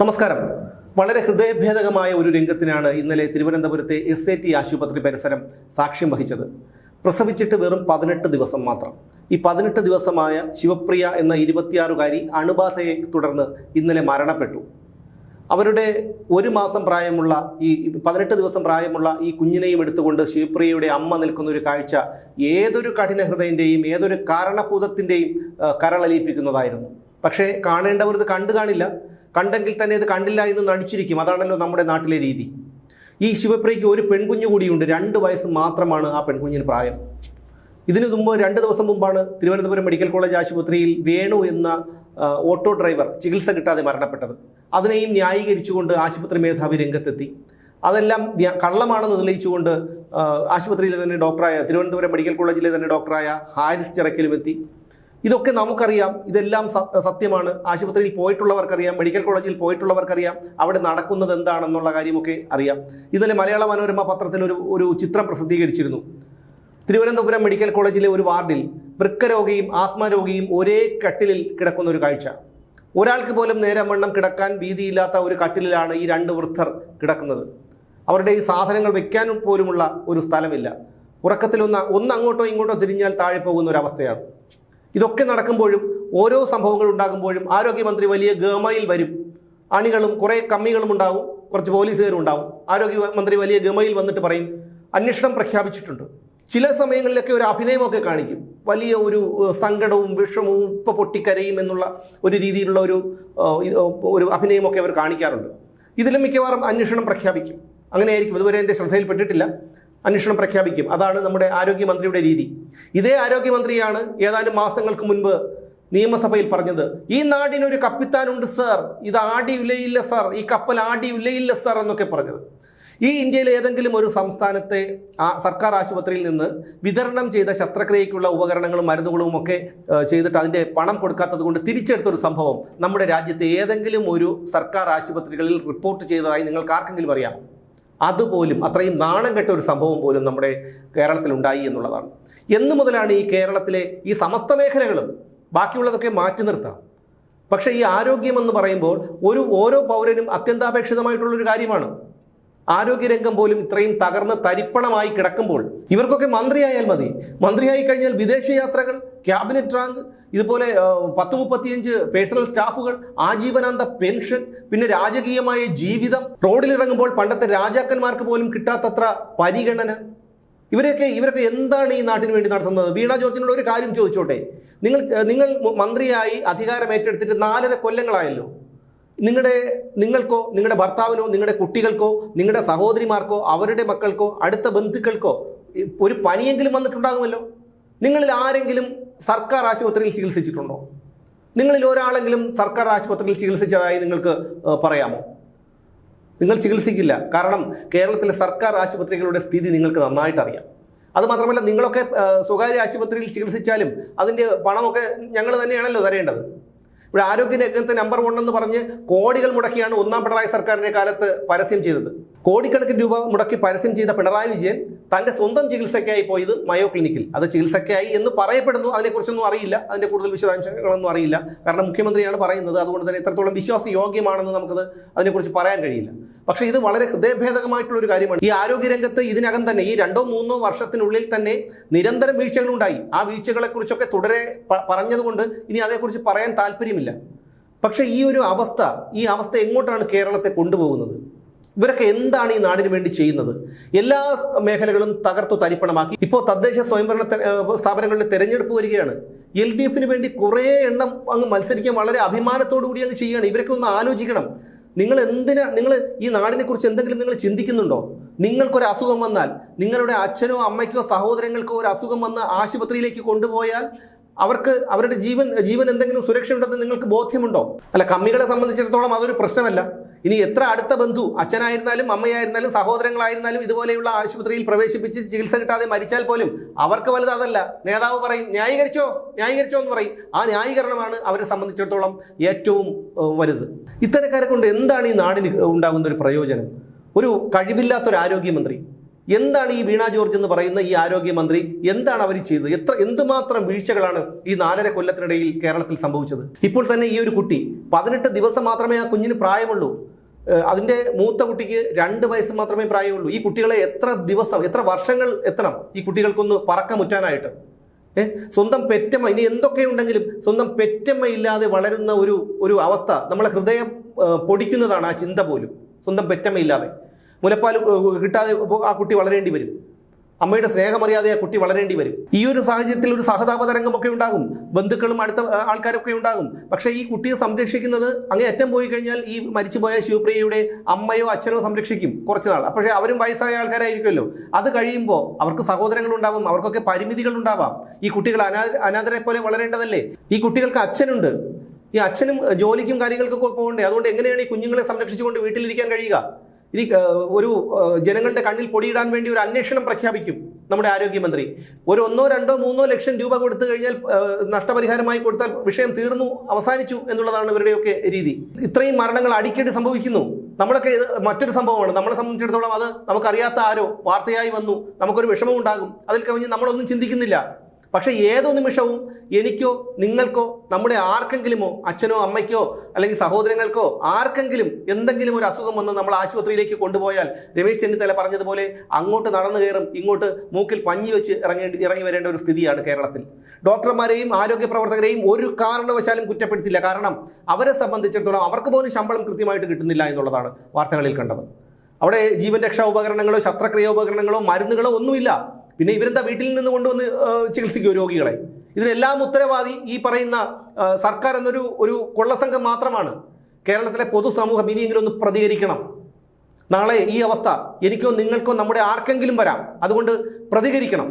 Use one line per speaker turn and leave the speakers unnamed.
നമസ്കാരം. വളരെ ഹൃദയഭേദകമായ ഒരു രംഗത്തിനാണ് ഇന്നലെ തിരുവനന്തപുരത്തെ എസ് എ ടി ആശുപത്രി പരിസരം സാക്ഷ്യം വഹിച്ചത്. പ്രസവിച്ചിട്ട് വെറും പതിനെട്ട് ദിവസം മാത്രം. ഈ പതിനെട്ട് ദിവസമായ ശിവപ്രിയ എന്ന ഇരുപത്തിയാറുകാരി അണുബാധയെ തുടർന്ന് ഇന്നലെ മരണപ്പെട്ടു. അവരുടെ ഒരു മാസം പ്രായമുള്ള ഈ പതിനെട്ട് ദിവസം പ്രായമുള്ള ഈ കുഞ്ഞിനെയും എടുത്തുകൊണ്ട് ശിവപ്രിയയുടെ അമ്മ നിൽക്കുന്ന ഒരു കാഴ്ച ഏതൊരു കഠിന ഹൃദയന്റെയും ഏതൊരു കാരണഭൂതത്തിന്റെയും കരളലിയിപ്പിക്കുന്നതായിരുന്നു. പക്ഷേ കാണേണ്ടവർ ഇത് കണ്ടു കാണില്ല. കണ്ടെങ്കിൽ തന്നെ ഇത് കണ്ടില്ല എന്ന് നടിച്ചിരിക്കും. അതാണല്ലോ നമ്മുടെ നാട്ടിലെ രീതി. ഈ ശിവപ്രിയയ്ക്ക് ഒരു പെൺകുഞ്ഞു കൂടിയുണ്ട്. രണ്ട് വയസ്സ് മാത്രമാണ് ആ പെൺകുഞ്ഞിന് പ്രായം. ഇതിനു മുമ്പ് രണ്ട് ദിവസം മുമ്പാണ് തിരുവനന്തപുരം മെഡിക്കൽ കോളേജ് ആശുപത്രിയിൽ വേണു എന്ന ഓട്ടോ ഡ്രൈവർ ചികിത്സ കിട്ടാതെ മരണപ്പെട്ടത്. അതിനെയും ന്യായീകരിച്ചുകൊണ്ട് ആശുപത്രി മേധാവി രംഗത്തെത്തി. അതെല്ലാം കള്ളമാണെന്ന് തെളിയിച്ചുകൊണ്ട് ആശുപത്രിയിലെ തന്നെ ഡോക്ടറായ തിരുവനന്തപുരം മെഡിക്കൽ കോളേജിലെ തന്നെ ഡോക്ടറായ ഹാരിസ് ചിറക്കിലുമെത്തി. ഇതൊക്കെ നമുക്കറിയാം. ഇതെല്ലാം സത്യമാണ്. ആശുപത്രിയിൽ പോയിട്ടുള്ളവർക്കറിയാം. മെഡിക്കൽ കോളേജിൽ പോയിട്ടുള്ളവർക്കറിയാം. അവിടെ നടക്കുന്നത് എന്താണെന്നുള്ള കാര്യമൊക്കെ അറിയാം. ഇന്നലെ മലയാള മനോരമ പത്രത്തിൽ ഒരു ഒരു ചിത്രം പ്രസിദ്ധീകരിച്ചിരുന്നു. തിരുവനന്തപുരം മെഡിക്കൽ കോളേജിലെ ഒരു വാർഡിൽ വൃക്ക രോഗിയും ആസ്മ രോഗിയും ഒരേ കട്ടിലിൽ കിടക്കുന്ന ഒരു കാഴ്ച. ഒരാൾക്ക് പോലും നേരം വണ്ണം കിടക്കാൻ വീതിയില്ലാത്ത ഒരു കട്ടിലിലാണ് ഈ രണ്ട് വൃദ്ധർ കിടക്കുന്നത്. അവരുടെ ഈ സാധനങ്ങൾ വെക്കാൻ പോലുമുള്ള ഒരു സ്ഥലമില്ല. ഉറക്കത്തിലൊന്ന് ഒന്ന് അങ്ങോട്ടോ ഇങ്ങോട്ടോ തിരിഞ്ഞാൽ താഴെ പോകുന്ന ഒരു അവസ്ഥയാണ്. ഇതൊക്കെ നടക്കുമ്പോഴും ഓരോ സംഭവങ്ങൾ ഉണ്ടാകുമ്പോഴും ആരോഗ്യമന്ത്രി വലിയ ഗമയിൽ വരും. അണികളും കുറേ കമ്മികളും ഉണ്ടാവും കുറച്ച് പോലീസുകാരും ഉണ്ടാവും. ആരോഗ്യമന്ത്രി വലിയ ഗമയിൽ വന്നിട്ട് പറയും അന്വേഷണം പ്രഖ്യാപിച്ചിട്ടുണ്ട്. ചില സമയങ്ങളിലൊക്കെ ഒരു അഭിനയമൊക്കെ കാണിക്കും. വലിയ ഒരു സങ്കടവും വിഷമവും ഉപ്പ പൊട്ടിക്കരയും എന്നുള്ള ഒരു രീതിയിലുള്ള ഒരു ഒരു അഭിനയമൊക്കെ അവർ കാണിക്കാറുണ്ട്. ഇതിലും മിക്കവാറും അന്വേഷണം പ്രഖ്യാപിക്കും. അങ്ങനെയായിരിക്കും. ഇതുവരെ എന്റെ ശ്രദ്ധയിൽപ്പെട്ടിട്ടില്ല. അന്വേഷണം പ്രഖ്യാപിക്കും. അതാണ് നമ്മുടെ ആരോഗ്യമന്ത്രിയുടെ രീതി. ഇതേ ആരോഗ്യമന്ത്രിയാണ് ഏതാനും മാസങ്ങൾക്ക് മുൻപ് നിയമസഭയിൽ പറഞ്ഞത്. ഈ നാടിനൊരു കപ്പിത്താനുണ്ട് സർ. ഇത് ആടി ഉലയില്ല സർ. ഈ കപ്പൽ ആടി ഉലയില്ല സർ എന്നൊക്കെ പറഞ്ഞത്. ഈ ഇന്ത്യയിലെ ഏതെങ്കിലും ഒരു സംസ്ഥാനത്തെ സർക്കാർ ആശുപത്രിയിൽ നിന്ന് വിതരണം ചെയ്ത ശസ്ത്രക്രിയയ്ക്കുള്ള ഉപകരണങ്ങളും മരുന്നുകളും ഒക്കെ ചെയ്തിട്ട് അതിന്റെ പണം കൊടുക്കാത്തത് കൊണ്ട് തിരിച്ചെടുത്തൊരു സംഭവം നമ്മുടെ രാജ്യത്തെ ഏതെങ്കിലും ഒരു സർക്കാർ ആശുപത്രികളിൽ റിപ്പോർട്ട് ചെയ്തതായി നിങ്ങൾക്ക് ആർക്കെങ്കിലും അറിയാമോ? അതുപോലും അത്രയും നാണം കെട്ട ഒരു സംഭവം പോലും നമ്മുടെ കേരളത്തിലുണ്ടായി എന്നുള്ളതാണ്. എന്നു മുതലാണ് ഈ കേരളത്തിലെ ഈ സമസ്ത മേഖലകളും ബാക്കിയുള്ളതൊക്കെ മാറ്റി നിർത്താം. പക്ഷേ ഈ ആരോഗ്യമെന്ന് പറയുമ്പോൾ ഒരു ഓരോ പൗരനും അത്യന്താപേക്ഷിതമായിട്ടുള്ളൊരു കാര്യമാണ്. ആരോഗ്യരംഗം പോലും ഇത്രയും തകർന്ന് തരിപ്പണമായി കിടക്കുമ്പോൾ ഇവർക്കൊക്കെ മന്ത്രിയായാൽ മതി. മന്ത്രിയായി കഴിഞ്ഞാൽ വിദേശ യാത്രകൾ ക്യാബിനറ്റ് റാങ്ക് ഇതുപോലെ പത്ത് മുപ്പത്തിയഞ്ച് പേഴ്സണൽ സ്റ്റാഫുകൾ ആജീവനാന്ത പെൻഷൻ പിന്നെ രാജകീയമായ ജീവിതം. റോഡിലിറങ്ങുമ്പോൾ പണ്ടത്തെ രാജാക്കന്മാർക്ക് പോലും കിട്ടാത്തത്ര പരിഗണന. ഇവരൊക്കെ ഇവരൊക്കെ എന്താണ് ഈ നാട്ടിന് വേണ്ടി നടത്തുന്നത്? വീണ ജോർജിനോട് ഒരു കാര്യം ചോദിച്ചോട്ടെ. നിങ്ങൾ നിങ്ങൾ മന്ത്രിയായി അധികാരം ഏറ്റെടുത്തിട്ട് നാലര കൊല്ലങ്ങളായല്ലോ. നിങ്ങളുടെ നിങ്ങൾക്കോ നിങ്ങളുടെ ഭർത്താവിനോ നിങ്ങളുടെ കുട്ടികൾക്കോ നിങ്ങളുടെ സഹോദരിമാർക്കോ അവരുടെ മക്കൾക്കോ അടുത്ത ബന്ധുക്കൾക്കോ ഒരു പനിയെങ്കിലും വന്നിട്ടുണ്ടാകുമല്ലോ. നിങ്ങളിൽ ആരെങ്കിലും സർക്കാർ ആശുപത്രിയിൽ ചികിത്സിച്ചിട്ടുണ്ടോ? നിങ്ങളിൽ ഒരാളെങ്കിലും സർക്കാർ ആശുപത്രിയിൽ ചികിത്സിച്ചതായി നിങ്ങൾക്ക് പറയാമോ? നിങ്ങൾ ചികിത്സിക്കില്ല. കാരണം കേരളത്തിലെ സർക്കാർ ആശുപത്രികളുടെ സ്ഥിതി നിങ്ങൾക്ക് നന്നായിട്ട് അറിയാം അതുമാത്രമല്ല നിങ്ങളൊക്കെ സ്വകാര്യ ആശുപത്രിയിൽ ചികിത്സിച്ചാലും അതിന്റെ പണമൊക്കെ ഞങ്ങൾ തന്നെയാണല്ലോ തരേണ്ടത്. ഇവിടെ ആരോഗ്യ രംഗത്ത് നമ്പർ വൺ എന്ന് പറഞ്ഞ് കോടികൾ മുടക്കിയാണ് ഒന്നാം പിണറായി സർക്കാരിന്റെ കാലത്ത് പരസ്യം ചെയ്തത്. കോടിക്കണക്കിന് രൂപ മുടക്കി പരസ്യം ചെയ്ത പിണറായി വിജയൻ തന്റെ സ്വന്തം ചികിത്സയ്ക്കായി പോയത് മയോ ക്ലിനിക്കിൽ. അത് ചികിത്സയ്ക്കായി എന്ന് പറയപ്പെടുന്നു. അതിനെക്കുറിച്ചൊന്നും അറിയില്ല. അതിന്റെ കൂടുതൽ വിശദാംശങ്ങളൊന്നും അറിയില്ല. കാരണം മുഖ്യമന്ത്രിയാണ് പറയുന്നത്. അതുകൊണ്ട് തന്നെ എത്രത്തോളം വിശ്വാസ യോഗ്യമാണെന്ന് നമുക്കത് അതിനെക്കുറിച്ച് പറയാൻ കഴിയില്ല. പക്ഷേ ഇത് വളരെ ഹൃദയഭേദകമായിട്ടുള്ള ഒരു കാര്യമാണ്. ഈ ആരോഗ്യരംഗത്ത് ഇതിനകം തന്നെ ഈ രണ്ടോ മൂന്നോ വർഷത്തിനുള്ളിൽ തന്നെ നിരന്തരം വീഴ്ചകളുണ്ടായി. ആ വീഴ്ചകളെക്കുറിച്ചൊക്കെ തുടരെ പറഞ്ഞതുകൊണ്ട് ഇനി അതേക്കുറിച്ച് പറയാൻ താല്പര്യമില്ല. പക്ഷേ ഈ ഒരു അവസ്ഥ ഈ അവസ്ഥ എങ്ങോട്ടാണ് കേരളത്തെ കൊണ്ടുപോകുന്നത്? ഇവരൊക്കെ എന്താണ് ഈ നാടിന് വേണ്ടി ചെയ്യുന്നത്? എല്ലാ മേഖലകളും തകർത്തു തരിപ്പണമാക്കി. ഇപ്പോൾ തദ്ദേശ സ്വയംഭരണ സ്ഥാപനങ്ങളുടെ തെരഞ്ഞെടുപ്പ് വരികയാണ്. എൽ ഡി എഫിന് വേണ്ടി കുറേ എണ്ണം അങ്ങ് മത്സരിക്കാൻ വളരെ അഭിമാനത്തോടു കൂടി അങ്ങ് ചെയ്യുകയാണ്. ഇവരൊക്കെ ഒന്ന് ആലോചിക്കണം. നിങ്ങൾ എന്തിനാ നിങ്ങൾ ഈ നാടിനെ കുറിച്ച് എന്തെങ്കിലും നിങ്ങൾ ചിന്തിക്കുന്നുണ്ടോ? നിങ്ങൾക്കൊരു അസുഖം വന്നാൽ നിങ്ങളുടെ അച്ഛനോ അമ്മയ്ക്കോ സഹോദരങ്ങൾക്കോ ഒരു അസുഖം വന്ന് ആശുപത്രിയിലേക്ക് കൊണ്ടുപോയാൽ അവർക്ക് അവരുടെ ജീവൻ ജീവൻ എന്തെങ്കിലും സുരക്ഷ ഉണ്ടെന്ന് നിങ്ങൾക്ക് ബോധ്യമുണ്ടോ? അല്ല കമ്മികളെ സംബന്ധിച്ചിടത്തോളം അതൊരു പ്രശ്നമല്ല. ഇനി എത്ര അടുത്ത ബന്ധു അച്ഛനായിരുന്നാലും അമ്മയായിരുന്നാലും സഹോദരങ്ങളായിരുന്നാലും ഇതുപോലെയുള്ള ആശുപത്രിയിൽ പ്രവേശിപ്പിച്ച് ചികിത്സ കിട്ടാതെ മരിച്ചാൽ പോലും അവർക്ക് വലുത് അതല്ല. നേതാവ് പറയും ന്യായീകരിച്ചോ ന്യായീകരിച്ചോ എന്ന് പറയും. ആ ന്യായീകരണമാണ് അവരെ സംബന്ധിച്ചിടത്തോളം ഏറ്റവും വലുത്. ഇത്തരക്കാരെ കൊണ്ട് എന്താണ് ഈ നാടിന് ഉണ്ടാകുന്ന ഒരു പ്രയോജനം? ഒരു കഴിവില്ലാത്തൊരു ആരോഗ്യമന്ത്രി. എന്താണ് ഈ വീണ ജോർജ് എന്ന് പറയുന്ന ഈ ആരോഗ്യമന്ത്രി? എന്താണ് അവർ ചെയ്തത്? എത്ര എന്തുമാത്രം വീഴ്ചകളാണ് ഈ നാലര കൊല്ലത്തിനിടയിൽ കേരളത്തിൽ സംഭവിച്ചത്? ഇപ്പോൾ തന്നെ ഈ ഒരു കുട്ടി പതിനെട്ട് ദിവസം മാത്രമേ ആ കുഞ്ഞിന് പ്രായമുള്ളൂ. ഏഹ് അതിന്റെ മൂത്ത കുട്ടിക്ക് രണ്ട് വയസ്സ് മാത്രമേ പ്രായമുള്ളൂ. ഈ കുട്ടികളെ എത്ര ദിവസം എത്ര വർഷങ്ങൾ എത്തണം? ഈ കുട്ടികൾക്കൊന്ന് പറക്കമുറ്റാനായിട്ട്. സ്വന്തം പെറ്റമ്മ ഇനി എന്തൊക്കെ ഉണ്ടെങ്കിലും സ്വന്തം പെറ്റമ്മ ഇല്ലാതെ വളരുന്ന ഒരു ഒരു അവസ്ഥ നമ്മളെ ഹൃദയം പൊടിക്കുന്നതാണ് ആ ചിന്ത പോലും. സ്വന്തം പെറ്റമ്മ ഇല്ലാതെ മുലപ്പാൽ കിട്ടാതെ ആ കുട്ടി വളരേണ്ടി വരും. അമ്മയുടെ സ്നേഹമറിയാതെ ആ കുട്ടി വളരേണ്ടി വരും. ഈ ഒരു സാഹചര്യത്തിൽ ഒരു സഹതാപതരംഗമൊക്കെ ഉണ്ടാകും. ബന്ധുക്കളും അടുത്ത ആൾക്കാരൊക്കെ ഉണ്ടാകും. പക്ഷേ ഈ കുട്ടിയെ സംരക്ഷിക്കുന്നത് അങ്ങേ അറ്റം പോയി കഴിഞ്ഞാൽ ഈ മരിച്ചുപോയ ശിവപ്രിയയുടെ അമ്മയോ അച്ഛനോ സംരക്ഷിക്കും കുറച്ച് നാൾ. പക്ഷേ അവരും വയസ്സായ ആൾക്കാരായിരിക്കുമല്ലോ. അത് കഴിയുമ്പോൾ അവർക്ക് സഹോദരങ്ങളുണ്ടാവും അവർക്കൊക്കെ പരിമിതികൾ ഉണ്ടാവാം ഈ കുട്ടികൾ അനാ അനാഥരെ പോലെ വളരേണ്ടതല്ലേ? ഈ കുട്ടികൾക്ക് അച്ഛനുണ്ട്. ഈ അച്ഛനും ജോലിക്കും കാര്യങ്ങൾക്കൊക്കെ പോകണ്ടേ? അതുകൊണ്ട് എങ്ങനെയാണ് ഈ കുഞ്ഞുങ്ങളെ സംരക്ഷിച്ചുകൊണ്ട് വീട്ടിലിരിക്കാൻ കഴിയുക? ഇനി ഒരു ജനങ്ങളുടെ കണ്ണിൽ പൊടിയിടാൻ വേണ്ടി ഒരു അന്വേഷണം പ്രഖ്യാപിക്കും നമ്മുടെ ആരോഗ്യമന്ത്രി. ഒരു ഒന്നോ രണ്ടോ മൂന്നോ ലക്ഷം രൂപ കൊടുത്തു കഴിഞ്ഞാൽ നഷ്ടപരിഹാരമായി കൊടുത്താൽ വിഷയം തീർന്നു അവസാനിച്ചു എന്നുള്ളതാണ് ഇവരുടെയൊക്കെ രീതി. ഇത്രയും മരണങ്ങൾ അടിക്കടി സംഭവിക്കുന്നു. നമ്മളൊക്കെ മറ്റൊരു സംഭവമാണ്. നമ്മളെ സംബന്ധിച്ചിടത്തോളം അത് നമുക്കറിയാത്ത ആരോ വാർത്തയായി വന്നു. നമുക്കൊരു വിഷമം ഉണ്ടാകും അതിൽ കവിഞ്ഞ് നമ്മളൊന്നും ചിന്തിക്കുന്നില്ല. പക്ഷേ ഏതോ നിമിഷവും എനിക്കോ നിങ്ങൾക്കോ നമ്മുടെ ആർക്കെങ്കിലുമോ അച്ഛനോ അമ്മയ്ക്കോ അല്ലെങ്കിൽ സഹോദരങ്ങൾക്കോ ആർക്കെങ്കിലും എന്തെങ്കിലും ഒരു അസുഖം വന്ന് നമ്മൾ ആശുപത്രിയിലേക്ക് കൊണ്ടുപോയാൽ രമേശ് ചെന്നിത്തല പറഞ്ഞതുപോലെ അങ്ങോട്ട് നടന്നു കയറും ഇങ്ങോട്ട് മൂക്കിൽ പഞ്ഞി വെച്ച് ഇറങ്ങേണ്ടി ഇറങ്ങി വരേണ്ട ഒരു സ്ഥിതിയാണ് കേരളത്തിൽ. ഡോക്ടർമാരെയും ആരോഗ്യ പ്രവർത്തകരെയും ഒരു കാരണവശാലും കുറ്റപ്പെടുത്തില്ല. കാരണം അവരെ സംബന്ധിച്ചിടത്തോളം അവർക്ക് പോലും ശമ്പളം കൃത്യമായിട്ട് കിട്ടുന്നില്ല എന്നുള്ളതാണ് വാർത്തകളിൽ കണ്ടത്. അവിടെ ജീവൻ രക്ഷാ ഉപകരണങ്ങളോ ശസ്ത്രക്രിയ ഉപകരണങ്ങളോ മരുന്നുകളോ ഒന്നുമില്ല. പിന്നെ ഇവരെന്താ വീട്ടിൽ നിന്ന് കൊണ്ടുവന്ന് ചികിത്സിക്കുക രോഗികളെ? ഇതിനെല്ലാം ഉത്തരവാദി ഈ പറയുന്ന സർക്കാർ എന്നൊരു ഒരു കൊള്ളസംഘം മാത്രമാണ്. കേരളത്തിലെ പൊതുസമൂഹം ഇനിയെങ്കിലും ഒന്ന് പ്രതികരിക്കണം. നാളെ ഈ അവസ്ഥ എനിക്കോ നിങ്ങൾക്കോ നമ്മുടെ ആർക്കെങ്കിലും വരാം. അതുകൊണ്ട് പ്രതികരിക്കണം.